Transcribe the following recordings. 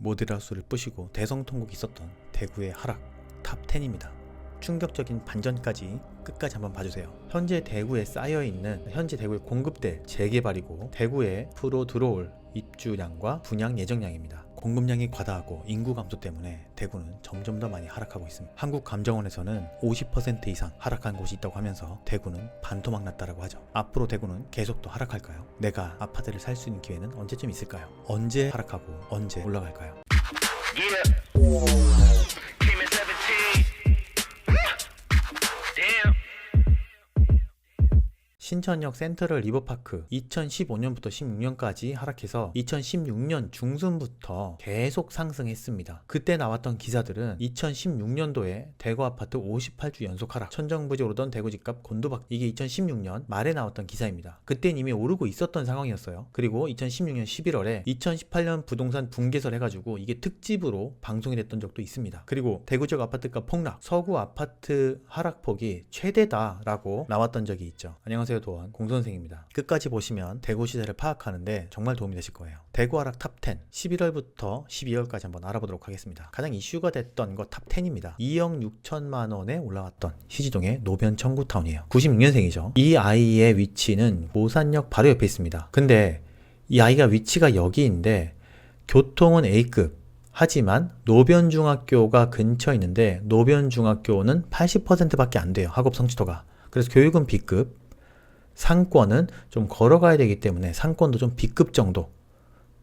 모드라수를 부시고 대성통곡이 있었던 대구의 하락 탑 10입니다. 충격적인 반전까지 끝까지 한번 봐주세요. 현재 대구에 쌓여 있는 현재 대구의 공급대 재개발이고 대구에 앞으로 들어올 입주량과 분양 예정량입니다. 공급량이 과다하고 인구 감소 때문에 대구는 점점 더 많이 하락하고 있습니다. 한국감정원에서는 50% 이상 하락한 곳이 있다고 하면서 대구는 반토막 났다라고 하죠. 앞으로 대구는 계속 또 하락할까요? 내가 아파트를 살 수 있는 기회는 언제쯤 있을까요? 언제 하락하고 언제 올라갈까요? Yeah. 신천역 센트럴 리버파크 2015년부터 16년까지 하락해서 2016년 중순부터 계속 상승했습니다. 그때 나왔던 기사들은 2016년도에 대구 아파트 58주 연속 하락, 천정부지 오르던 대구 집값 곤두박 이게 2016년 말에 나왔던 기사입니다. 그땐 이미 오르고 있었던 상황이었어요. 그리고 2016년 11월에 2018년 부동산 붕괴설 해가지고 이게 특집으로 방송이 됐던 적도 있습니다. 그리고 대구 지역 아파트가 폭락, 서구 아파트 하락폭이 최대다라고 나왔던 적이 있죠. 안녕하세요 도원 공선생입니다. 끝까지 보시면 대구 시세를 파악하는데 정말 도움이 되실 거예요. 대구 하락 탑10 11월부터 12월까지 한번 알아보도록 하겠습니다. 가장 이슈가 됐던 거 탑 10입니다. 2억 6천만 원에 올라왔던 시지동의 노변 청구타운이에요. 96년생이죠. 이 아이의 위치는 모산역 바로 옆에 있습니다. 근데 이 아이가 위치가 여기인데 교통은 A급 하지만 노변중학교가 근처에 있는데 노변중학교는 80%밖에 안 돼요. 학업 성취도가. 그래서 교육은 B급, 상권은 좀 걸어가야 되기 때문에 상권도 좀 B급 정도.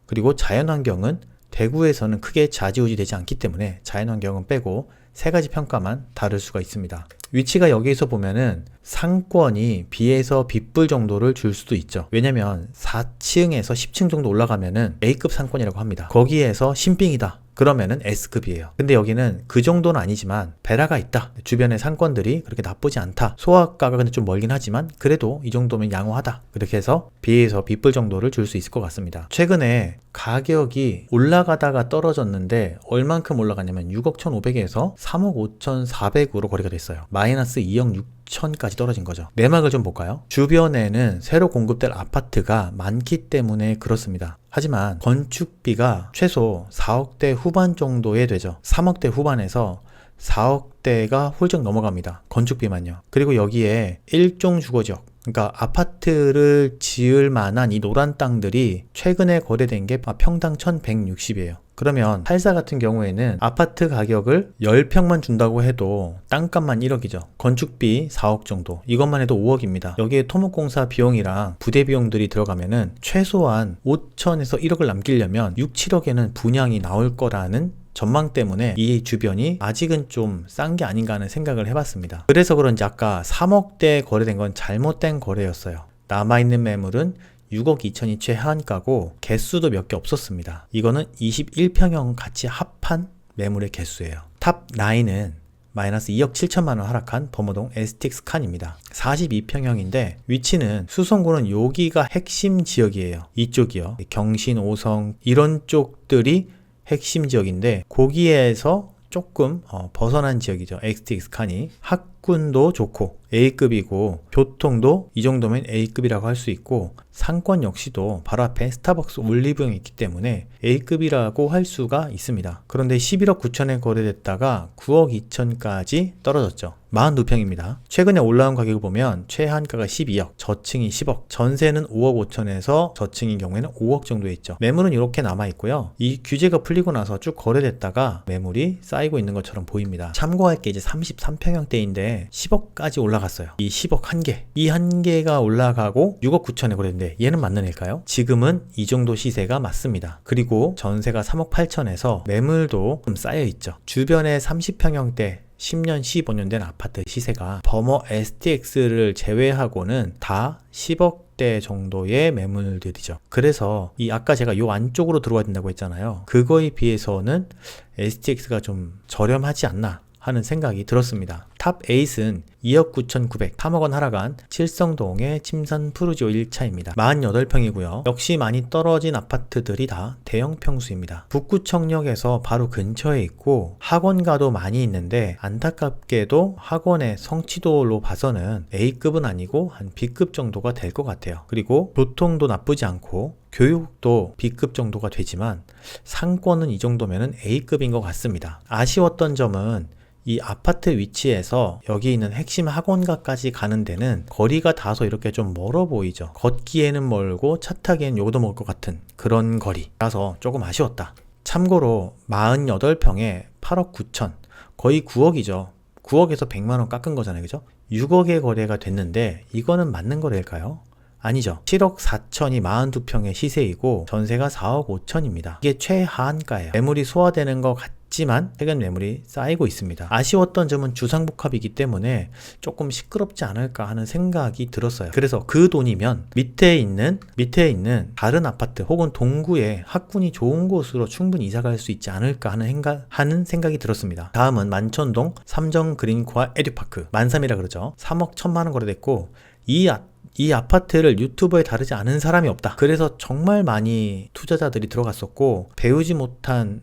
그리고 자연환경은 대구에서는 크게 좌지우지 되지 않기 때문에 자연환경은 빼고 세 가지 평가만 다를 수가 있습니다. 위치가 여기에서 보면은 상권이 B에서 B뿔 정도를 줄 수도 있죠. 왜냐면 4층에서 10층 정도 올라가면은 A급 상권이라고 합니다. 거기에서 신빙이다. 그러면은 S급이에요. 근데 여기는 그 정도는 아니지만 베라가 있다. 주변의 상권들이 그렇게 나쁘지 않다. 소아가가 근데 좀 멀긴 하지만 그래도 이 정도면 양호하다. 그렇게 해서 B에서 B뿔 정도를 줄 수 있을 것 같습니다. 최근에 가격이 올라가다가 떨어졌는데 얼만큼 올라갔냐면 6억 1,500에서 3억 5,400으로 거래가 됐어요. 마이너스 2억 6 천까지 떨어진 거죠. 내막을 좀 볼까요? 주변에는 새로 공급될 아파트가 많기 때문에 그렇습니다. 하지만 건축비가 최소 4억대 후반 정도에 되죠. 3억대 후반에서 4억대가 훌쩍 넘어갑니다. 건축비만요. 그리고 여기에 일종 주거지역, 그러니까 아파트를 지을 만한 이 노란 땅들이 최근에 거래된 게 평당 1160이에요. 그러면 팔사 같은 경우에는 아파트 가격을 10평만 준다고 해도 땅값만 1억이죠. 건축비 4억 정도. 이것만 해도 5억입니다. 여기에 토목공사 비용이랑 부대 비용들이 들어가면은 최소한 5천에서 1억을 남기려면 6, 7억에는 분양이 나올 거라는 전망 때문에 이 주변이 아직은 좀 싼 게 아닌가 하는 생각을 해봤습니다. 그래서 그런지 아까 3억대 거래된 건 잘못된 거래였어요. 남아있는 매물은 6억 2천이 최하한가고 개수도 몇 개 없었습니다. 이거는 21평형 같이 합한 매물의 개수예요. 탑 9은 마이너스 2억 7천만 원 하락한 범어동 STX 칸입니다. 42평형인데 위치는 수성구는 여기가 핵심 지역이에요. 이쪽이요. 경신, 오성 이런 쪽들이 핵심 지역인데 거기에서 조금 어, 벗어난 지역이죠. XTX 칸이 학 군도 좋고 A급이고 교통도 이 정도면 A급이라고 할 수 있고 상권 역시도 바로 앞에 스타벅스 올리브영이 있기 때문에 A급이라고 할 수가 있습니다. 그런데 11억 9천에 거래됐다가 9억 2천까지 떨어졌죠. 42평입니다. 최근에 올라온 가격을 보면 최한가가 12억, 저층이 10억, 전세는 5억 5천에서 저층인 경우에는 5억 정도에 있죠. 매물은 이렇게 남아 있고요. 이 규제가 풀리고 나서 쭉 거래됐다가 매물이 쌓이고 있는 것처럼 보입니다. 참고할 게 이제 33평형대인데 10억까지 올라갔어요. 이 10억 한 개. 이 한 개가 올라가고 6억 9천에 거래했는데 얘는 맞는 애일까요? 지금은 이 정도 시세가 맞습니다. 그리고 전세가 3억 8천에서 매물도 좀 쌓여 있죠. 주변에 30평형대 10년, 15년 된 아파트 시세가 버머 STX를 제외하고는 다 10억 대 정도의 매물들이죠. 그래서 이 아까 제가 요 안쪽으로 들어와야 된다고 했잖아요. 그거에 비해서는 STX가 좀 저렴하지 않나 하는 생각이 들었습니다. 탑 8은 2억 9,900, 3억 원 하락한 칠성동의 침산 푸르지오 1차입니다. 48평이고요. 역시 많이 떨어진 아파트들이 다 대형 평수입니다. 북구청역에서 바로 근처에 있고 학원가도 많이 있는데 안타깝게도 학원의 성취도로 봐서는 A급은 아니고 한 B급 정도가 될 것 같아요. 그리고 교통도 나쁘지 않고 교육도 B급 정도가 되지만 상권은 이 정도면은 A급인 것 같습니다. 아쉬웠던 점은 이 아파트 위치에서 여기 있는 핵심 학원가까지 가는 데는 거리가 다소 이렇게 좀 멀어 보이죠. 걷기에는 멀고 차 타기에는 요도 먹을 것 같은 그런 거리라서 조금 아쉬웠다. 참고로 48평에 8억 9천 거의 9억이죠. 9억에서 100만 원 깎은 거잖아요. 그죠? 6억의 거래가 됐는데 이거는 맞는 거래일까요? 아니죠. 7억 4천이 42평의 시세이고 전세가 4억 5천입니다. 이게 최하한가예요. 매물이 소화되는 것 같 지만 최근 매물이 쌓이고 있습니다. 아쉬웠던 점은 주상복합이기 때문에 조금 시끄럽지 않을까 하는 생각이 들었어요. 그래서 그 돈이면 밑에 있는 밑에 있는 다른 아파트 혹은 동구에 학군이 좋은 곳으로 충분히 이사 갈 수 있지 않을까 하는 생각 하는 생각이 들었습니다. 다음은 만천동 삼정 그린코아 에듀파크 만삼이라 그러죠. 3억 1천만 원 거래됐고 이 아, 이 아파트를 유튜버에 다르지 않은 사람이 없다. 그래서 정말 많이 투자자들이 들어갔었고 배우지 못한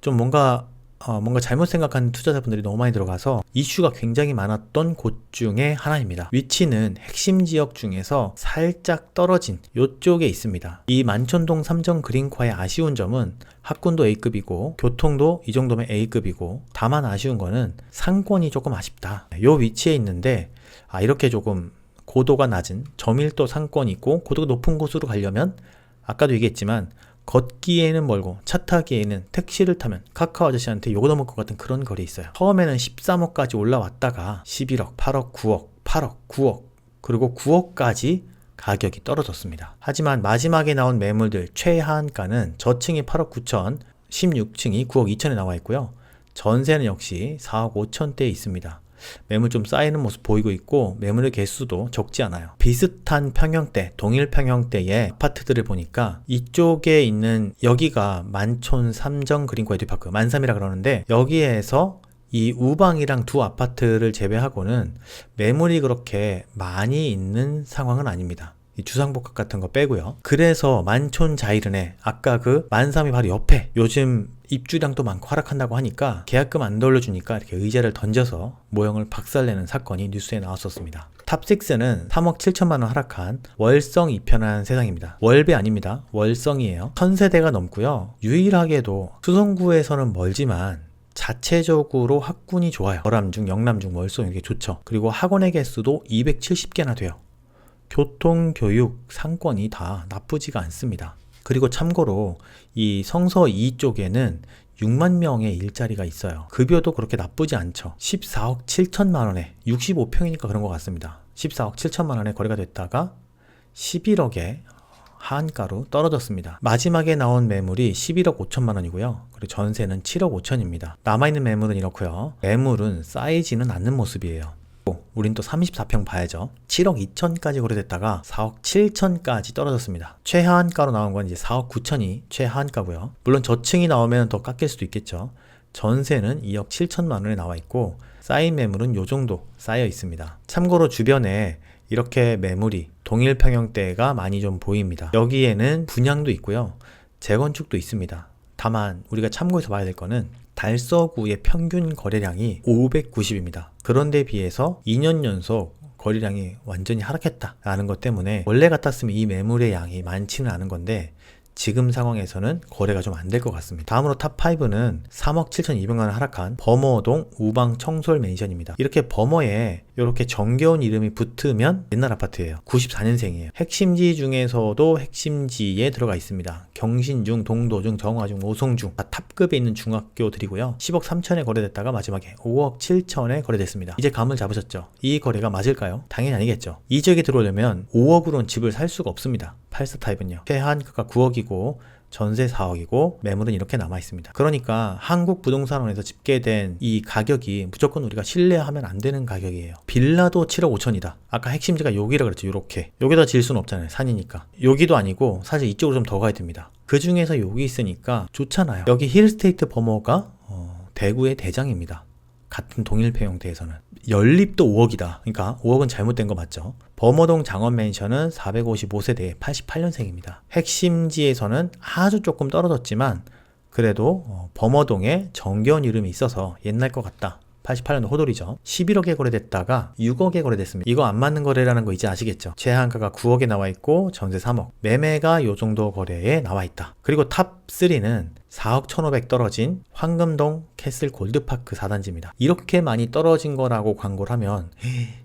좀 뭔가 어, 뭔가 잘못 생각한 투자자분들이 너무 많이 들어가서 이슈가 굉장히 많았던 곳 중에 하나입니다. 위치는 핵심 지역 중에서 살짝 떨어진 요쪽에 있습니다. 이 만촌동 삼정 그린과의 아쉬운 점은 학군도 A급이고 교통도 이 정도면 A급이고 다만 아쉬운 거는 상권이 조금 아쉽다. 요 위치에 있는데 아 이렇게 조금 고도가 낮은 저밀도 상권이 있고 고도가 높은 곳으로 가려면 아까도 얘기했지만 걷기에는 멀고 차 타기에는 택시를 타면 카카오 아저씨한테 욕을 넘을 것 같은 그런 거리 있어요. 처음에는 13억까지 올라왔다가 11억, 8억, 9억, 8억, 9억 그리고 9억까지 가격이 떨어졌습니다. 하지만 마지막에 나온 매물들 최하한가는 저층이 8억 9천, 16층이 9억 2천에 나와 있고요. 전세는 역시 4억 5천대에 있습니다. 매물 좀 쌓이는 모습 보이고 있고 매물의 개수도 적지 않아요. 비슷한 평형대, 동일 평형대의 아파트들을 보니까 이쪽에 있는 여기가 만촌 삼정 그린코 에듀파크 만삼이라 그러는데 여기에서 이 우방이랑 두 아파트를 제외하고는 매물이 그렇게 많이 있는 상황은 아닙니다. 이 주상복합 같은 거 빼고요. 그래서 만촌 자이른에 아까 그 만삼이 바로 옆에 요즘 입주량도 많고 하락한다고 하니까 계약금 안 돌려주니까 이렇게 의자를 던져서 모형을 박살내는 사건이 뉴스에 나왔었습니다. 탑6는 3억 7천만 원 하락한 월성 이편한 세상입니다. 월배 아닙니다. 월성이에요. 1000세대가 넘고요. 유일하게도 수성구에서는 멀지만 자체적으로 학군이 좋아요. 월암중, 영남중, 월성 이게 좋죠. 그리고 학원의 개수도 270개나 돼요. 교통, 교육, 상권이 다 나쁘지가 않습니다. 그리고 참고로 이 성서 2쪽에는 6만 명의 일자리가 있어요. 급여도 그렇게 나쁘지 않죠. 14억 7천만 원에 65평이니까 그런 것 같습니다. 14억 7천만 원에 거래가 됐다가 11억에 하한가로 떨어졌습니다. 마지막에 나온 매물이 11억 5천만 원이고요. 그리고 전세는 7억 5천입니다. 남아있는 매물은 이렇고요. 매물은 쌓이지는 않는 모습이에요. 우린 또 34평 봐야죠. 7억 2천까지 거래됐다가 4억 7천까지 떨어졌습니다. 최하한가로 나온 건 이제 4억 9천이 최하한가고요. 물론 저층이 나오면 더 깎일 수도 있겠죠. 전세는 2억 7천만 원에 나와 있고 쌓인 매물은 요 정도 쌓여 있습니다. 참고로 주변에 이렇게 매물이 동일 평형대가 많이 좀 보입니다. 여기에는 분양도 있고요. 재건축도 있습니다. 다만 우리가 참고해서 봐야 될 거는 달서구의 평균 거래량이 590입니다. 그런데 비해서 2년 연속 거래량이 완전히 하락했다라는 것 때문에 원래 같았으면 이 매물의 양이 많지는 않은 건데 지금 상황에서는 거래가 좀 안 될 것 같습니다. 다음으로 탑5는 3억 7,200만 원 하락한 범어동 우방 청솔 맨션입니다. 이렇게 범어에 이렇게 정겨운 이름이 붙으면 옛날 아파트예요. 94년생이에요. 핵심지 중에서도 핵심지에 들어가 있습니다. 경신중, 동도중, 정화중, 오송중 다 탑급에 있는 중학교들이고요. 10억 3천에 거래됐다가 마지막에 5억 7천에 거래됐습니다. 이제 감을 잡으셨죠? 이 거래가 맞을까요? 당연히 아니겠죠. 이 지역에 들어오려면 5억으로는 집을 살 수가 없습니다. 84 타입은요. 최한가가 9억이고 전세 4억이고 매물은 이렇게 남아 있습니다. 그러니까 한국 부동산원에서 집계된 이 가격이 무조건 우리가 신뢰하면 안 되는 가격이에요. 빌라도 7억 5천이다. 아까 핵심지가 여기라 그랬죠. 요렇게. 여기다 질 수는 없잖아요. 산이니까. 여기도 아니고 사실 이쪽으로 좀 더 가야 됩니다. 그 중에서 여기 있으니까 좋잖아요. 여기 힐스테이트 범어가 어, 대구의 대장입니다. 같은 동일패 형태에서는 연립도 5억이다. 그러니까 5억은 잘못된 거 맞죠? 범어동 장원 맨션은 455세대에 88년생입니다. 핵심지에서는 아주 조금 떨어졌지만 그래도 어, 범어동에 정겨운 이름이 있어서 옛날 것 같다. 88년도 호돌이죠. 11억에 거래됐다가 6억에 거래됐습니다. 이거 안 맞는 거래라는 거 이제 아시겠죠? 제한가가 9억에 나와 있고 전세 3억. 매매가 요 정도 거래에 나와 있다. 그리고 탑 3는 4억 1,500 떨어진 황금동 캐슬 골드파크 4단지입니다. 이렇게 많이 떨어진 거라고 광고를 하면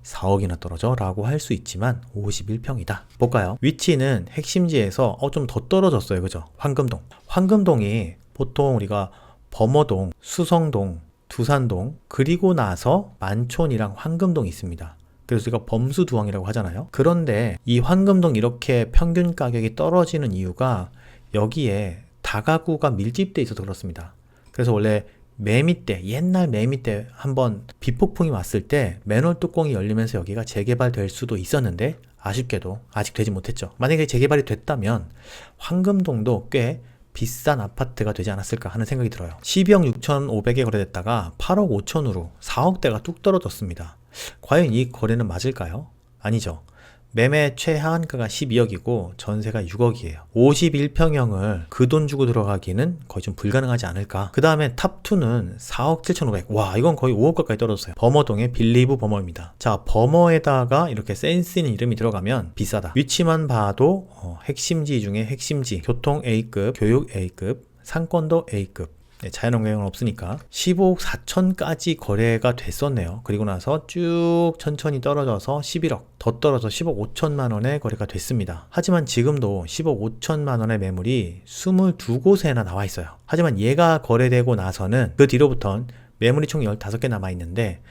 4억이나 떨어져? 라고 할 수 있지만 51평이다. 볼까요? 위치는 핵심지에서 어, 좀 더 떨어졌어요. 그죠? 황금동. 황금동이 보통 우리가 범어동, 수성동, 두산동, 그리고 나서 만촌이랑 황금동이 있습니다. 그래서 우리가 범수두항이라고 하잖아요. 그런데 이 황금동 이렇게 평균 가격이 떨어지는 이유가 여기에 다가구가 밀집돼 있어서 그렇습니다. 그래서 원래 매미 때 옛날 매미 때 한번 비폭풍이 왔을 때 맨홀 뚜껑이 열리면서 여기가 재개발될 수도 있었는데 아쉽게도 아직 되지 못했죠. 만약에 재개발이 됐다면 황금동도 꽤 비싼 아파트가 되지 않았을까 하는 생각이 들어요. 12억 6,500에 거래됐다가 8억 5천으로 4억대가 뚝 떨어졌습니다. 과연 이 거래는 맞을까요? 아니죠. 매매 최하한가가 12억이고 전세가 6억이에요. 51평형을 그 돈 주고 들어가기는 거의 좀 불가능하지 않을까. 그 다음에 탑2는 4억 7,500. 와, 이건 거의 5억 가까이 떨어졌어요. 버머동의 빌리브 버머입니다. 자, 버머에다가 이렇게 센스 있는 이름이 들어가면 비싸다. 위치만 봐도 어, 핵심지 중에 핵심지. 교통 A급, 교육 A급, 상권도 A급. 네, 자연환경은 없으니까 15억 4천까지 거래가 됐었네요. 그리고 나서 쭉 천천히 떨어져서 11억, 더 떨어져 10억 5천만 원에 거래가 됐습니다. 하지만 지금도 10억 5천만 원의 매물이 22곳에나 나와 있어요. 하지만 얘가 거래되고 나서는 그 뒤로부터는 매물이 총 15개 남아 있는데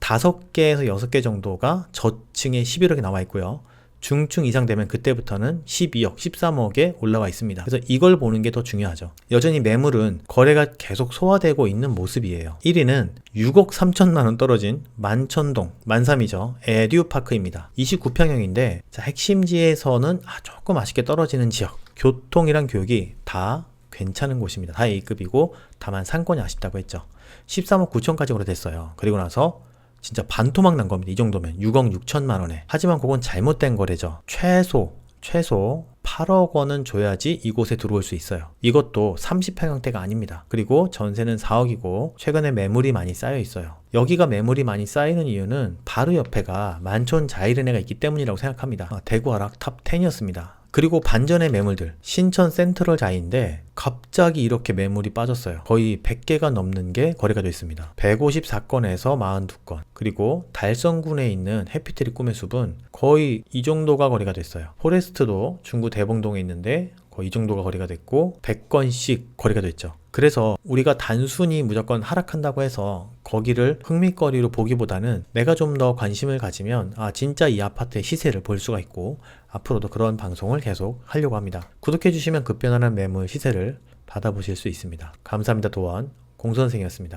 5개에서 6개 정도가 저층에 11억이 나와 있고요. 중층 이상 되면 그때부터는 12억, 13억에 올라와 있습니다. 그래서 이걸 보는 게 더 중요하죠. 여전히 매물은 거래가 계속 소화되고 있는 모습이에요. 1위는 6억 3천만 원 떨어진 만천동, 만삼이죠. 에듀파크입니다. 29평형인데 자, 핵심지에서는 아, 조금 아쉽게 떨어지는 지역. 교통이랑 교육이 다 괜찮은 곳입니다. 다 A급이고 다만 상권이 아쉽다고 했죠. 13억 9천까지 거래됐어요. 그리고 나서 진짜 반토막 난 겁니다. 이 정도면 6억 6천만 원에. 하지만 그건 잘못된 거래죠. 최소 최소 8억 원은 줘야지 이곳에 들어올 수 있어요. 이것도 30평형대가 아닙니다. 그리고 전세는 4억이고 최근에 매물이 많이 쌓여 있어요. 여기가 매물이 많이 쌓이는 이유는 바로 옆에가 만촌 자이르네가 있기 때문이라고 생각합니다. 아, 대구 하락 탑 10이었습니다. 그리고 반전의 매물들 신천 센트럴 자이인데 갑자기 이렇게 매물이 빠졌어요. 거의 100개가 넘는 게 거래가 되어 있습니다. 154건에서 42건 그리고 달성군에 있는 해피트리 꿈의 숲은 거의 이 정도가 거래가 됐어요. 포레스트도 중구 대봉동에 있는데 거의 이 정도가 거래가 됐고 100건씩 거래가 됐죠. 그래서 우리가 단순히 무조건 하락한다고 해서 거기를 흥미거리로 보기보다는 내가 좀 더 관심을 가지면 아 진짜 이 아파트의 시세를 볼 수가 있고 앞으로도 그런 방송을 계속 하려고 합니다. 구독해 주시면 급변하는 매물 시세를 받아보실 수 있습니다. 감사합니다. 도원 공선생이었습니다.